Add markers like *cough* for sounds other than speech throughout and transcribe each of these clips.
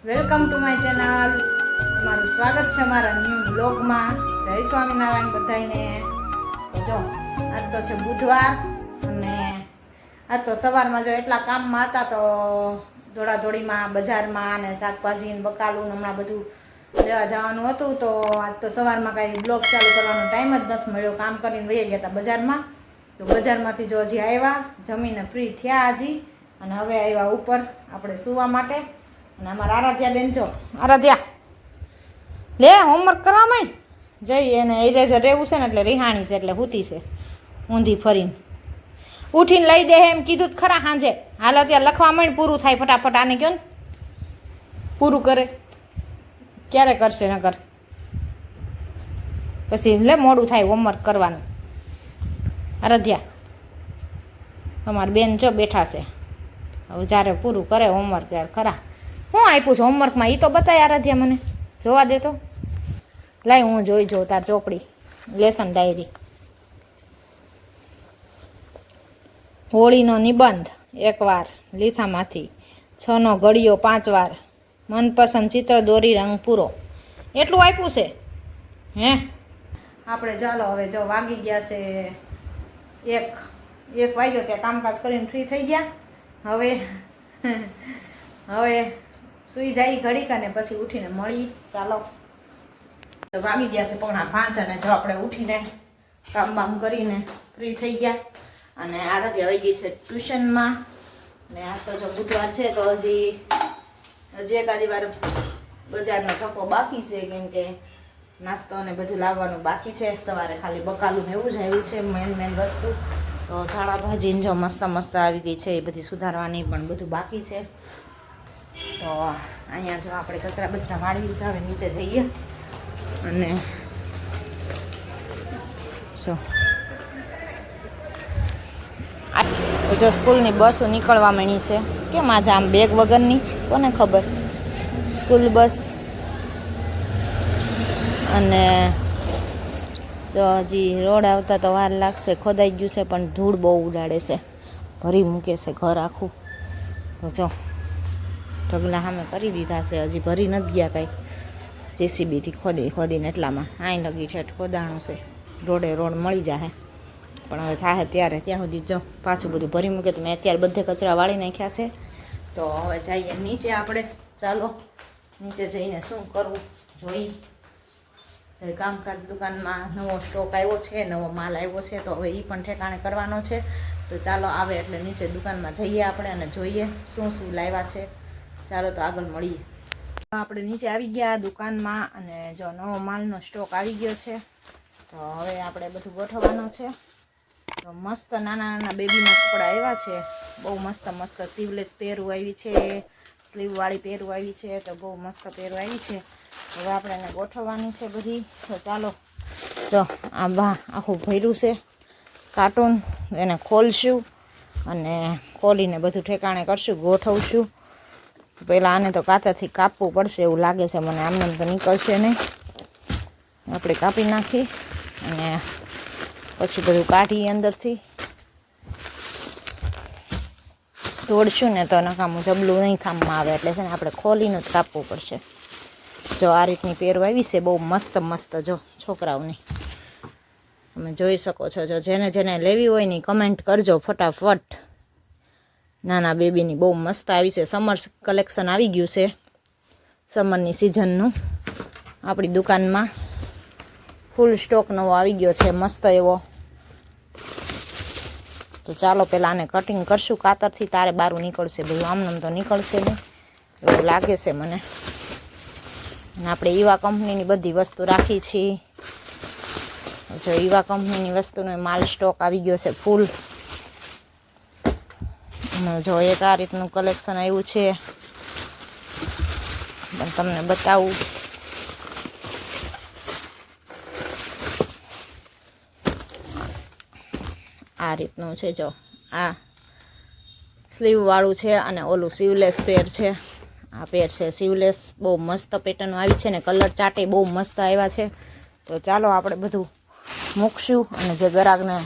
Welcome to my channel તમારું સ્વાગત છે અમારા ન્યૂ બ્લોગમાં જય સ્વામિનારાયણ બધાને જો, આજ તો છે બુધવાર અને આજ તો સવારમાં જો એટલા કામમાં હતા તો દોડાદોડીમાં બજારમાં અને શાકભાજી ને બકાલું હમણાં બધું લેવા જવાનું હતું. તો આજ તો સવારમાં કાંઈ બ્લોગ ચાલુ કરવાનો ટાઈમ જ નથી મળ્યો. કામ કરીને વહી ગયા હતા બજારમાં. તો બજારમાંથી જો હજી આવ્યા, જમીને ફ્રી થયા હજી. અને હવે આવ્યા ઉપર, આપણે સૂવા માટે. અને અમારા આરાધ્યા બેન જો. આરાધ્યા. લે હોમવર્ક કરવા માંડ. જઈ, એને ઇરેઝર રહેવું છે ને એટલે રિહાણી છે એટલે હૂતી છે. ઊંધી ફરીને. ઉઠીને લઈ દે એમ કીધું જ ખરા સાંજે હાલ અત્યારે લખવા માંડ, પૂરું થાય ફટાફટ આને કયો ને. પૂરું કરે. ક્યારે કરશે નકર? પછી લે, મોડું થાય હોમવર્ક કરવાનું. અરધ્યા અમારી બેન જો બેઠા છે. હવે જ્યારે પૂરું કરે હોમવર્ક ત્યારે ખરા. હું આપ્યું છે હોમવર્કમાં? એ તો બતાય આરાધ્યા મને. જોવા દે તો. લાય, હું જોઈ જોઉં તાર ચોપડી. Lesson diary. હોળીનો નિબંધ. એકવાર લીથામાંથી. છનો ઘડિયો પાંચ વાર મનપસંદ ચિત્ર દોરી રંગ પૂરો. એટલું આપ્યું છે? હે? આપણે ચાલો, હવે જો વાગી ગયા છે એક. એક વાગ્યો ત્યાં કામકાજ કરીને ફ્રી થઈ ગયા. હવે *laughs* હવે સુઈ જાય ઘડીક અને પછી ઉઠીને મળી, ચાલો. તો વાગી ગયા છે પોણા પાંચ અને જો આપણે ઉઠીને કામ બામ કરીને ફ્રી થઈ ગયા અને આરાધ્યા આવી ગઈ છે ટ્યુશનમાં. ને આ તો જો બુધવાર છે તો હજી હજી એકાદી વાર બજારનો ધક્કો બાકી છે, કેમ કે નાસ્તો અને બધું લાવવાનું બાકી છે. સવારે ખાલી બકાલું ને એવું જ આવ્યું છે મેન મેન વસ્તુ. તો થાળા ભાજીને જો મસ્ત મસ્ત આવી ગઈ છે, એ બધી સુધારવાની પણ બધું બાકી છે. તો અહીંયા જો આપણે કચરા બચરા વાળવી લીધા હવે નીચે જઈએ. અને જો. જો સ્કૂલની બસો નીકળવા માંડી છે. કેમ આજે આમ બેગ વગરની? કોને ખબર? School bus. અને જો હજી રોડ આવતા તો વાર લાગશે. ખોદાઈ ગયું છે, પણ ધૂળ બહુ ઉડાડે છે. ભરી મૂકે છે ઘર આખું. તો જો. ઢગલા સામે કરી દીધા છે. હજી ભરી નથી ગયા કાંઈ. જેસીબીથી ખોદી, ખોદીને એટલામાં આઈ લગી ઠેઠ ખોદાણું છે. રોડે રોડ મળી જાય પણ હવે થાય ત્યારે. ત્યાં સુધી જો પાછું બધું ભરી મૂકે તો મેં અત્યારે બધે કચરા વાળી નાખ્યા છે. તો હવે જઈએ નીચે આપણે. ચાલો. નીચે જઈને શું કરવું? જોઈ. કામકાજ દુકાનમાં નવો સ્ટોક આવ્યો છે, નવો માલ આવ્યો છે, તો હવે એ પણ ઠેકાણે કરવાનો છે. તો ચાલો આવે એટલે નીચે દુકાનમાં જઈએ આપણે અને જોઈએ શું શું લાવ્યા છે. ચાલો તો આગળ મળીએ. આપણે નીચે આવી ગયા દુકાનમાં અને જો નવો માલનો સ્ટોક આવી ગયો છે, તો હવે આપણે બધું ગોઠવવાનું છે. તો મસ્ત નાના નાના બેબીના કપડાં આવ્યા છે, બહુ મસ્ત મસ્ત સ્લીવલેસ પહેરું આવી છે, સ્લીવવાળી પહેરું આવી છે, તો બહુ મસ્ત પહેરું આવી છે. હવે આપણે એને ગોઠવવાની છે બધી. તો ચાલો જો આ બા આખું ભર્યું છે. કાર્ટૂન એને ખોલશું અને ખોલીને બધું ઠેકાણે કરશું, ગોઠવશું. પહેલાં આને તો કાતરથી કાપવું પડશે એવું લાગે છે. મને આમને તો નીકળશે નહીં. આપણે કાપી નાખી અને પછી બધું કાઢી અંદરથી. તોડશું ને તો નકામું જબલું નહીં ખામમાં આવે એટલે છે ને આપણે ખોલીને જ કાપવું પડશે. જો આ રીતની પહેરવા આવી છે બહુ મસ્ત મસ્ત જો છોકરાઓની. તમે જોઈ શકો છો. જો જેને જેને લેવી હોય ને કમેન્ટ કરજો ફટાફટ. નાના બેબીની બહુ મસ્ત આવી છે. સમર કલેક્શન આવી ગયું છે. સમરની સિઝનનું આપણી દુકાનમાં ફૂલ સ્ટોક નવો આવી ગયો છે. મસ્ત એવો. તો ચાલો પહેલાં આને કટિંગ કરશું. કાતરથી તારે બારું નીકળશે. બધું આમનામ તો નીકળશે નહીં. એવું લાગે છે મને. અને આપણે ઈવા કંપનીની બધી વસ્તુ રાખી છીએ. જો ઈવા કંપનીની વસ્તુનો માલ સ્ટોક આવી ગયો છે. ફૂલ અને જો એક આ રીતનું કલેક્શન આવ્યું છે. પણ તમને બતાવું. આ રીતનું છે, જો. આ સ્લીવવાળું છે અને ઓલું સીવલેસ પેર છે. આ પેર છે સીવલેસ બહુ મસ્ત પેટર્ન આવી છે ને કલર ચાટે બહુ મસ્ત આવ્યા છે. તો ચાલો આપણે બધું મૂકશું અને જે ગ્રાહકને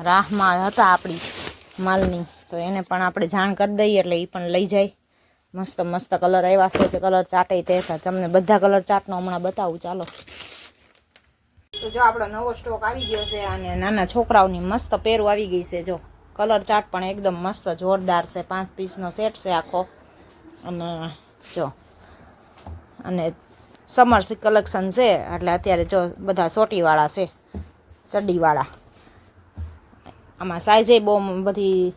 રાહમાં હતા આપણી માલની તો એને પણ આપણે જાણ કરી દઈએ એટલે એ પણ લઈ જાય. મસ્ત મસ્ત કલર આવ્યા છે જે કલર ચાટે તે તમને બધા કલર ચાટનો હમણાં બતાવું. ચાલો. તો જો આપણો નવો સ્ટોક આવી ગયો છે અને નાના છોકરાઓની મસ્ત પેરું આવી ગઈ છે જો. કલર ચાટ પણ એકદમ મસ્ત જોરદાર છે. પાંચ પીસનો સેટ છે આખો. અને જો. અને સમર કલેક્શન છે એટલે અત્યારે જો બધા સોટીવાળા છે. ચડ્ડીવાળા. આમાં સાઇઝે બહુ બધી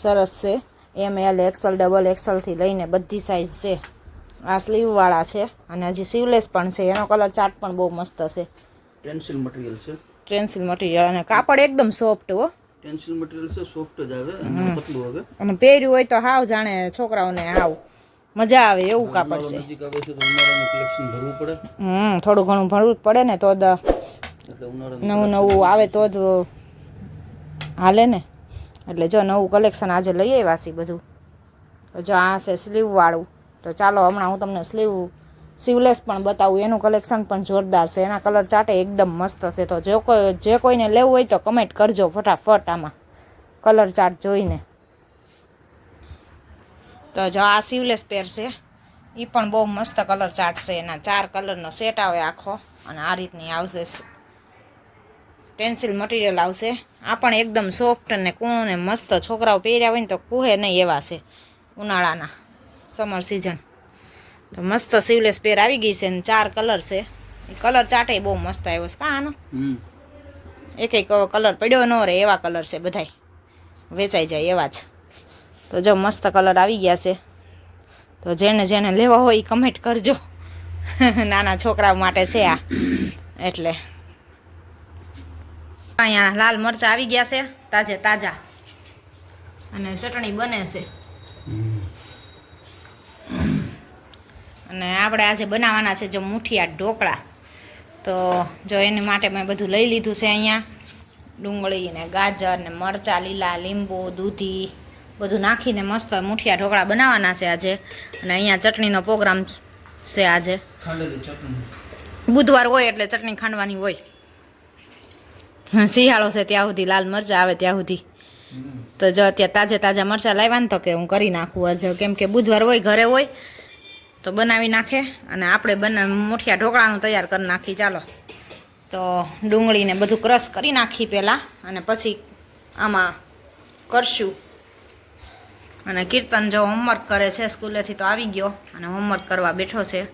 સરસ છે. એમ એલ એક્સલ ડબલ એક્સલથી લઈને બધી સાઇઝ છે. આ સ્લીવવાળા છે અને હજી સીવલેસ પણ છે. એનો કલર ચાર્ટ પણ બહુ મસ્ત છે. ટેન્સિલ મટીરિયલ છે. ટ્રેન્સિલ મટીરિયલ અને કાપડ એકદમ સોફ્ટ હો. ટેન્સિલ મટીરિયલ છે સોફ્ટ જ આવે. અને પતલું આવે. અને પહેર્યું હોય તો હાવ જાણે છોકરાઓને હાવ મજા આવે એવું કાપડ છે. નજીક આવે છે તો ઉનાળાનું કલેક્શન ભરવું પડે. હમ થોડું ઘણું ભરવું જ પડે ને તો નવું નવું આવે તો જ હાલે ને. એટલે જો નવું કલેક્શન આજે લઈ આવ્યા છીએ બધું. તો જો આ છે સ્લીવવાળું તો ચાલો હમણાં હું તમને સ્લીવ સીવલેસ પણ બતાવું. એનું કલેક્શન પણ જોરદાર છે. એના કલર ચાટે એકદમ મસ્ત છે. તો જે કોઈ, જે કોઈને લેવું હોય તો કમેન્ટ કરજો ફટાફટ આમાં. કલર ચાર્ટ જોઈને. તો જો આ સીવલેસ પેર છે. એ પણ બહુ મસ્ત કલર ચાર્ટ છે. એના ચાર કલરનો સેટ આવે આખો. અને આ રીતની આવશે પેન્સિલ મટીરિયલ આવશે. આ પણ એકદમ સોફ્ટ અને કૂણું ને મસ્ત છોકરાઓ પહેર્યા હોય ને તો કુહે નહીં એવા છે ઉનાળાના સમર સિઝન તો મસ્ત સીવલેસ પેર આવી ગઈ છે ને ચાર કલર છે. એ કલર ચાટે બહુ મસ્ત આવ્યો છે. કાં આનો? હમ. એક એક કલર પડ્યો ન રહે એવા કલર છે બધાય. વેચાઈ જાય એવા જ. તો જો મસ્ત કલર આવી ગયા છે. તો જેને જેને લેવા હોય એ કમેન્ટ કરજો. *laughs* નાના છોકરા માટે છે આ. એટલે અહીંયા લાલ મરચાં આવી ગયા છે તાજે તાજા. અને ચટણી બને છે. અને આપણે આજે બનાવવાના છે જો મુઠિયા ઢોકળા. તો જો એની માટે મેં બધું લઈ લીધું છે અહીંયા. ડુંગળી ને ગાજર ને મરચાં લીલા લીંબુ દૂધી બધું નાખીને મસ્ત મુઠિયા ઢોકળા બનાવવાના છે આજે. અને અહીંયા ચટણીનો પ્રોગ્રામ છે આજે. બુધવાર હોય એટલે ચટણી ખાંડવાની હોય. શિયાળો છે ત્યાં સુધી લાલ મરચાં આવે ત્યાં સુધી. તો જો અત્યારે તાજે તાજા મરચાં લાવ્યા ને તો કે હું કરી નાખું આજે કેમ કે બુધવાર હોય, ઘરે હોય, તો બનાવી નાખે અને આપણે બના મુઠિયા ઢોકળાનું તૈયાર કરી નાખી. ચાલો. તો ડુંગળીને બધું ક્રશ કરી નાખી પહેલાં અને પછી આમાં કરશું. અને કીર્તન જો હોમવર્ક કરે છે, સ્કૂલેથી તો આવી ગયો અને હોમવર્ક કરવા બેઠો છે.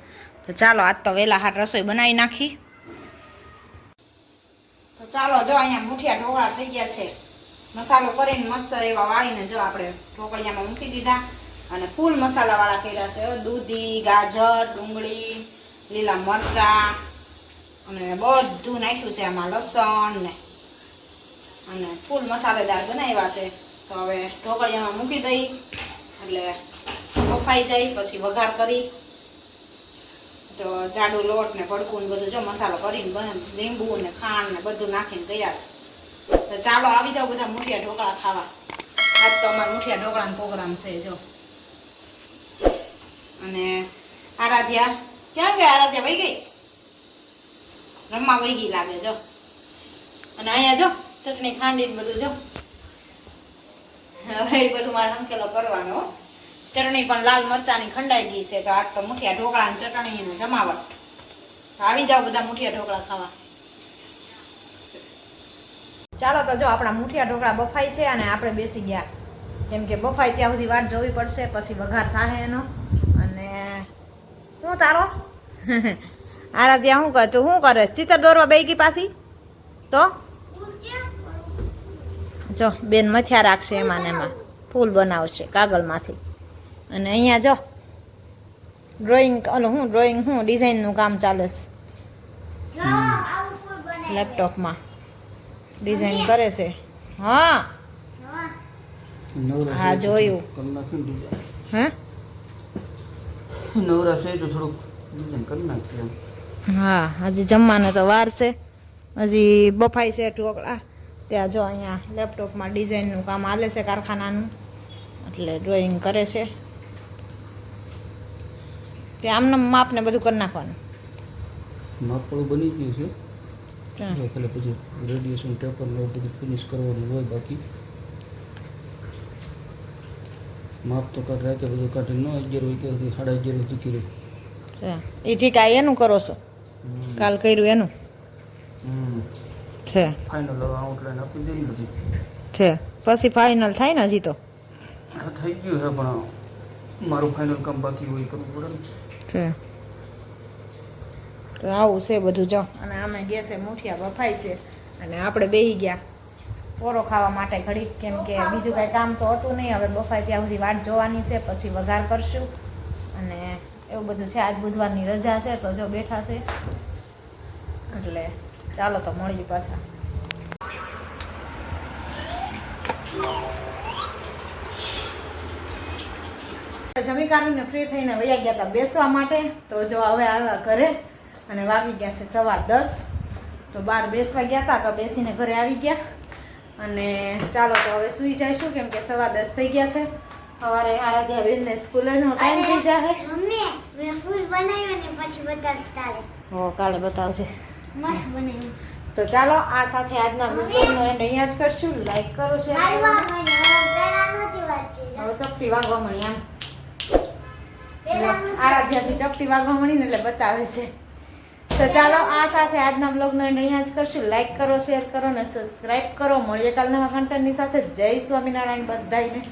તો ચાલો, આજ તો વહેલા હાર રસોઈ બનાવી નાખી. ચાલો જો અહીંયા મુઠિયા ઢોકળા થઈ ગયા છે. મસાલો કરીને મસ્ત એવા વાળીને જો આપણે ઢોકળિયામાં મૂકી દીધા. અને ફૂલ મસાલાવાળા કર્યા છે. દૂધી, ગાજર, ડુંગળી, લીલા મરચાં. અને બધું નાખ્યું છે આમાં લસણ ને. અને ફૂલ મસાલેદાર બનાવ્યા છે. તો હવે ઢોકળિયામાં મૂકી દઈ. એટલે બફાઈ જાય, પછી વઘાર કરી. તો જાડુ લોટ ને ભડકું ને બધું જો મસાલો કરીને લીંબુ ને ખાંડ ને બધું નાખીને ગયા છે. તો ચાલો આવી જાઓ બધા મુઠિયા ઢોકળા ખાવા. આજ તો અમારા મુઠિયા ઢોકળાનો પ્રોગ્રામ છે, જો. અને આરાધ્યા, ક્યાં ગઈ આરાધ્યા? વહી ગઈ? રમવા વહી ગઈ લાગે, જો. અને અહીંયા જો, ચટણી ખાંડી ને બધું જો. હવે એ બધું મારે સંકેલો કરવાનો. ચટણી પણ લાલ મરચાની ખંડાઈ ગઈ છે. તો આ તો મુઠિયા ઢોકળા અને ચટણી ને જમાવટ આવી જાઓ બધા મુઠિયા ઢોકળા ખાવા. ચાલો તો જો આપણા મુઠિયા ઢોકળા બફાય છે અને આપણે બેસી ગયા. કેમ કે બફાઈ ત્યાં સુધી વાટ જોવી પડશે, પછી વઘાર થાય એનો. અને શું તારો? *laughs* આરા ત્યાં શું તું શું કરે? ચિત્ર દોરવા બે ગઈ પાછી? તો? જો, બેન મથિયા રાખશે એમાં ને એમાં. ફૂલ બનાવશે કાગળમાંથી. અને અહીંયા જો ડ્રોઈંગ ઓલું હું ડ્રોઈંગ હું ડિઝાઇનનું કામ ચાલે છે. લેપટોપમાં ડિઝાઇન કરે છે. હા. હા, જોયું. હે? નવરા છે તો થોડુંક ડિઝાઇન કરી નાખીએ હા હજી જમવાનો તો વાર છે. હજી બફાઈ છે ઢોકળા ત્યાં જો અહીંયા લેપટોપમાં ડિઝાઇનનું કામ હાલે છે કારખાનાનું. એટલે ડ્રોઈંગ કરે છે. તે આમને માપને બધું કરી નાખવાનું. માપ માપડું બની ગયું છે. એટલે પછી રેડિયેશન પેપર ને એવું બધું ફિનિશ કરવાનું હોય બાકી. માપ તો કાઢ રાખે બધું કાઢી ન અગિયાર વાગ્યા સુધી સાડા અગિયાર સુધી કર્યું. એ ઠીક આ એનું કરો છો. કાલ કર્યું એનું. છે. ફાઇનલ આઉટલાઈન આપી દઈ બધી છે. પછી ફાઇનલ થાય ને હજી તો. થઈ ગયું છે પણ મારું ફાઇનલ કામ બાકી હોય કરવું પડે ને. છે. તો આવું છે બધું, જો. અને આમે ગેસે મુઠિયા બફાય છે. અને આપણે બેહી ગયા. પોરો ખાવા માટે ઘડી કેમ કે બીજું કાંઈ કામ તો હતું નહીં. હવે બફાય ત્યાં સુધી વાટ જોવાની છે. પછી વઘાર કરશું. અને એવું બધું છે. આજ બુધવારની રજા છે. તો જો બેઠા છે. એટલે ચાલો તો મળીએ પાછા. જમી કાઢીને ફ્રી થઈને વયા ગયા હતા બેસવા માટે. તો જો હવે આવ્યા ઘરે અને વાગી ગયા છે સવાર દસ. તો બહાર બેસવા ગયા હતા તો બેસીને ઘરે આવી ગયા. અને ચાલો તો હવે સૂઈ જઈશું કેમ કે સવા દસ થઈ ગયા છે. સવારે આરાધ્યા બેનને સ્કૂલેનો ટાઈમ થઈ જાય મમ્મી મેં ફૂલ બનાવ્યું ને પછી બતાવીશ તારે. હો કાલે બતાવજે. મસ્ત બનાવ્યું. તો ચાલો આ સાથે આજના વિડીયોનો એન્ડ અહીંયા જ કરશું. લાઈક કરો શેર કરો. ચપટી વાગવા મળી આમ આરાધ્યાથી ચપટી વાગવા મળી ને એટલે બતાવે છે. તો ચાલો આ સાથે આજના બ્લોગનો અહીંયા જ કરશું. લાઈક કરો શેર કરો અને સબસ્ક્રાઈબ કરો. મળીએ કાલના કન્ટેન્ટની સાથે. જય સ્વામિનારાયણ બધાને